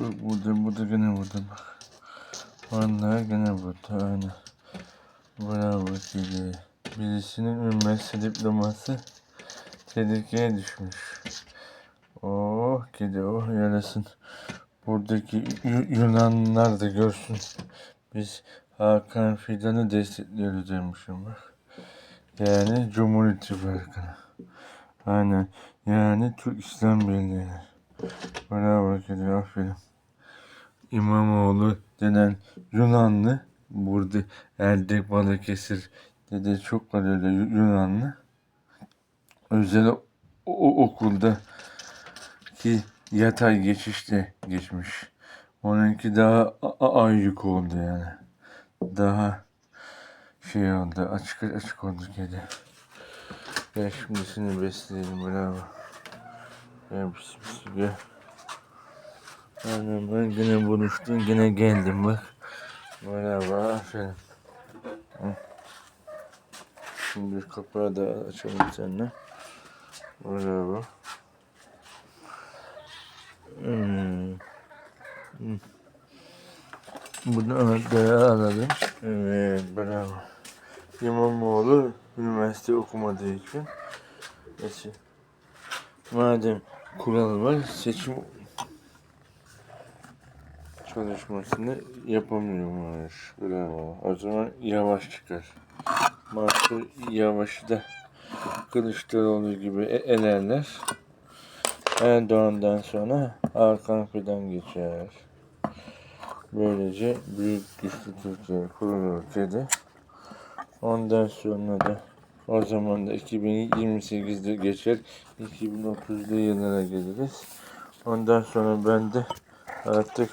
Burada, burada gene bak. Vallahi gene burada aynen. Bravo kedi. Birisinin üniversite diploması tehlikeye düşmüş. Oh kedi oh yarasın. Buradaki Yu- Yunanlılar da görsün. Biz Hakan Fidan'ı destekliyoruz demişim bak. Yani Cumhur İttifakı'na. Aynen. Yani Türk İslam Birliği'ne. Bravo kedi aferin. İmamoğlu denen Yunanlı burada Erdek Balıkesir dedi çok var öyle Yu- Yunanlı. Özel o, o- okulda ki yatay geçişle geçmiş. Onunki daha ayyuk oldu yani. Daha şey oldu açık açık oldu kedi. Gel şimdi seni besleyelim bravo. Gel pis gel. Anam ben yine buluştun yine geldim bak. Bravo aferin. Şimdi kapağı da açalım seninle. Bravo. Hmm. Hmm. Bunu arkaya alalım. Evet bravo. İmamoğlu üniversite okumadığı için neyse. Madem kural var seçim çalışmasını yapamıyormuş. Bravo. O zaman yavaş çıkar. Mahsur Yavaş'ı da Kılıçdaroğlu gibi e- elerler. Erdoğan'dan sonra Hakan Fidan geçer. Böylece büyük güçlü Türkiye kurulur dedi. Ondan sonra da o zaman da 2028'de geçer. 2030'lu yıllara geliriz. Ondan sonra ben de artık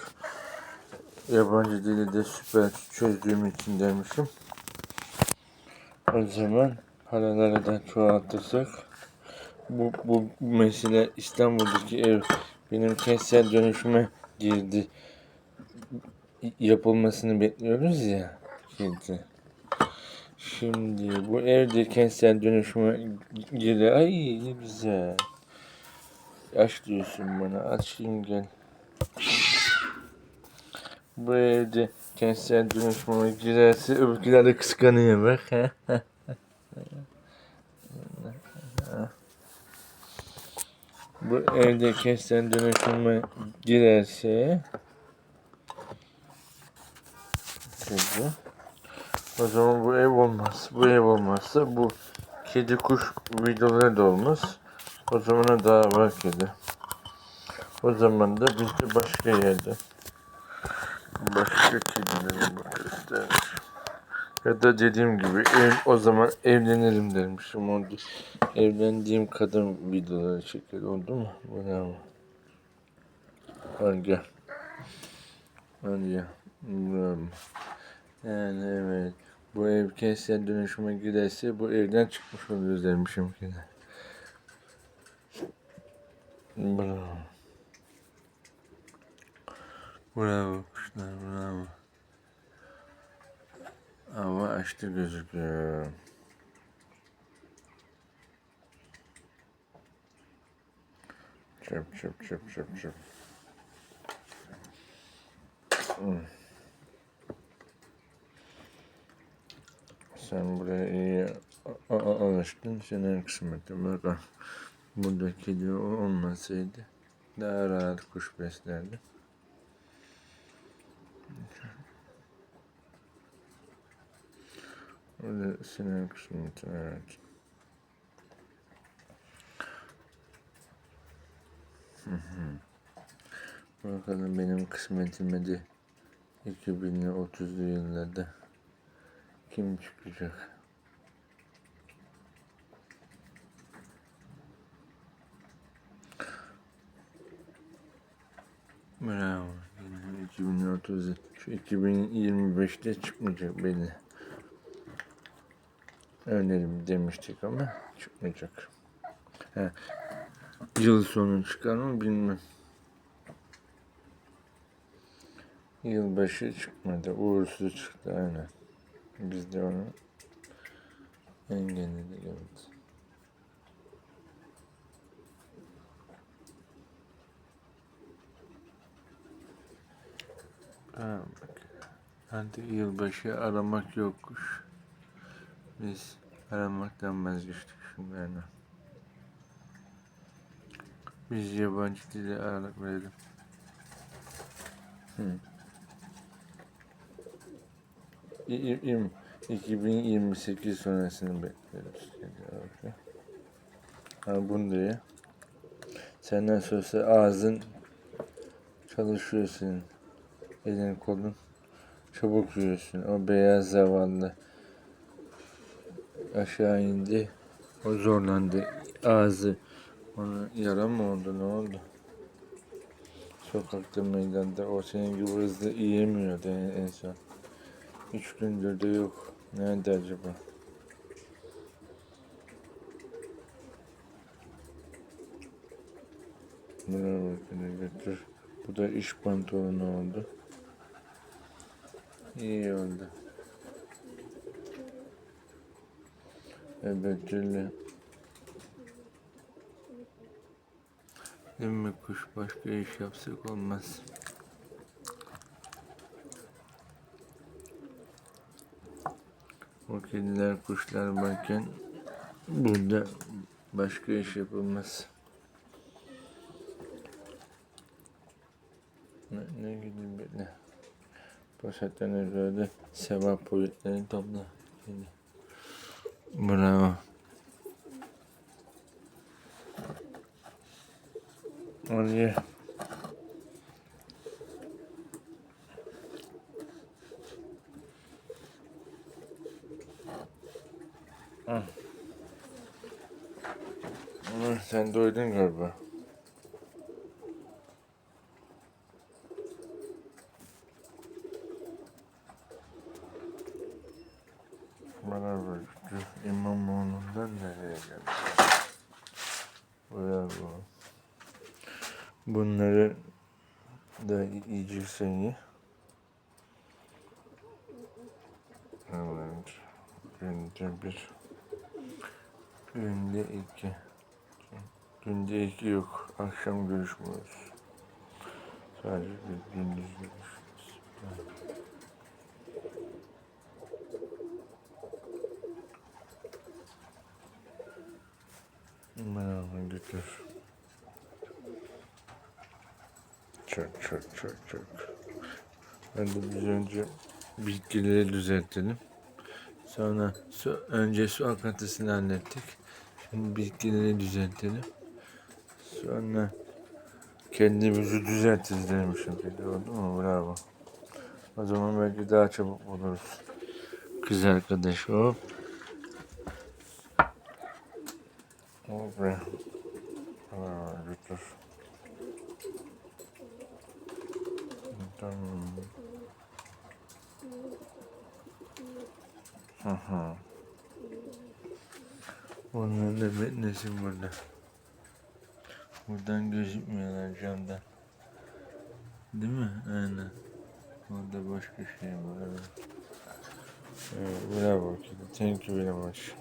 yabancı dili de süper çözdüğüm için demişim. O zaman paraları da çoğaltırsak bu, bu mesele İstanbul'daki ev benim kentsel dönüşüme girdi. Yapılmasını bekliyoruz ya. Şimdi. Şimdi bu evde kentsel dönüşüme girdi. Ay ne güzel. Aç diyorsun bana. Açayım gel. Bu evde kentsel dönüşüme girerse öbürküler de kıskanıyor bak. Bu evde kentsel dönüşüme girerse Şöyle. O zaman bu ev olmaz. Bu ev olmazsa bu kedi kuş videoları da olmaz. O zaman daha var kedi. O zaman da biz de başka yerde başka kedilere bakarız Ya da dediğim gibi ev, o zaman evlenirim dermişim. Oldu. Evlendiğim kadın videoları çeker oldu mu? Bravo. Hadi gel. Hadi gel. Bravo. Yani evet. Bu ev kentsel dönüşüme giderse bu evden çıkmış oluyoruz demişim ki. Bravo. Bravo kuşlar bravo. Hava açtı gözüküyor. Çöp çöp çöp çöp çöp. Hmm. Sen buraya iyi alıştın. Senin kısmetin. Bak burada kedi olmasaydı daha rahat kuş beslerdi. Burada senin kısmetin evet. Hı hı. Bakalım benim kısmetime de 2030'lu yıllarda kim çıkacak? Bravo. 2030 şu 2025'te çıkmayacak beni. Önerim demiştik ama çıkmayacak. He. Yıl sonu çıkar mı bilmem. Yılbaşı çıkmadı. Uğursuz çıktı aynen. Biz de onu engelledik evet. Ha, bak. Artık yılbaşı aramak yokmuş. Biz aramaktan vazgeçtik yani. Biz yabancı dili aralık verelim. İm- 2028 sonrasını bekliyoruz. Yani, bunu da ye. Senden sonra ağzın çalışıyor senin. Elin kolun çabuk yürüyorsun. O beyaz zavallı aşağı indi. O zorlandı. Ağzı ona yara mı oldu ne oldu? Sokakta meydanda o senin gibi hızlı yiyemiyordu en, en son. Üç gündür de yok. Nerede acaba? Buna bakın götür. Bu da iş pantolonu oldu. İyi oldu. Evet Cille. Değil mi kuş başka iş yapsak olmaz. O kediler kuşlar varken burada başka iş yapılmaz. Ne, ne gideyim böyle. Poşetten öyle sevap boyutlarını topla. Şimdi. Bravo. Hadi. Hı. Hı, Sen doydun galiba. Bana bak, İmamoğlu'ndan nereye geldi? Bravo. Bunları da yiyeceksen ye. Evet. Günde bir. Günde iki. Günde iki yok. Akşam görüşmüyoruz. Sadece gündüz görüşürüz. Merhaba götür. Çok çok çok çok. Ben de biz önce bitkileri düzeltelim. Sonra su, önce su akıntısını hallettik. Şimdi bitkileri düzeltelim. Sonra kendimizi düzeltiriz demişim. Oldu mu? Bravo. O zaman belki daha çabuk oluruz. Kız arkadaş hop. Hop Tamam. Hı hı. Onların da beklesin burada. Buradan gözükmüyorlar camdan. Değil mi? Aynen. Orada başka şey var. Evet, bravo. Thank you very much.